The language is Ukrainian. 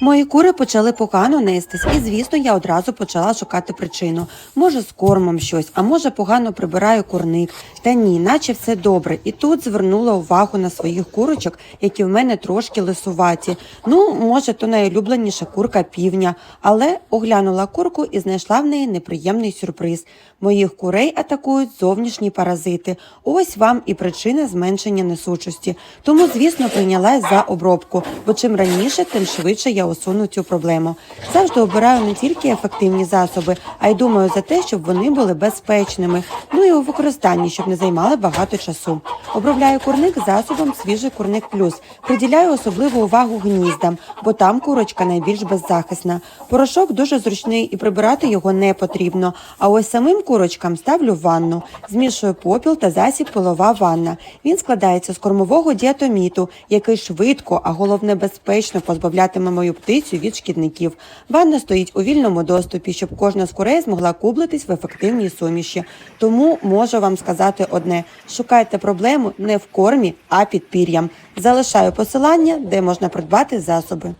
Мої кури почали погано нестись, і звісно, я одразу почала шукати причину. Може, з кормом щось, а може, погано прибираю курник. Та ні, наче все добре. І тут звернула увагу на своїх курочок, які в мене трошки лисуваті. Ну, може, то найулюбленіша курка півня, але оглянула курку і знайшла в неї неприємний сюрприз. Моїх курей атакують зовнішні паразити. Ось вам і причина зменшення несучості. Тому, звісно, прийнялась за обробку, бо чим раніше, тим швидше я усуну цю проблему. Завжди обираю не тільки ефективні засоби, а й думаю за те, щоб вони були безпечними. Ну і у використанні, щоб не займали багато часу. Обробляю курник засобом свіжий курник плюс. Приділяю особливу увагу гніздам, бо там курочка найбільш беззахисна. Порошок дуже зручний і прибирати його не потрібно. А ось самим курочкам ставлю ванну. Змішую попіл та засіб пилова ванна. Він складається з кормового діатоміту, який швидко, а головне безпечно позбавлятиме мою птицю від шкідників. Ванна стоїть у вільному доступі, щоб кожна з курей змогла кублитись в ефективній суміші. Тому можу вам сказати одне: шукайте проблему не в кормі, а під пір'ям. Залишаю посилання, де можна придбати засоби.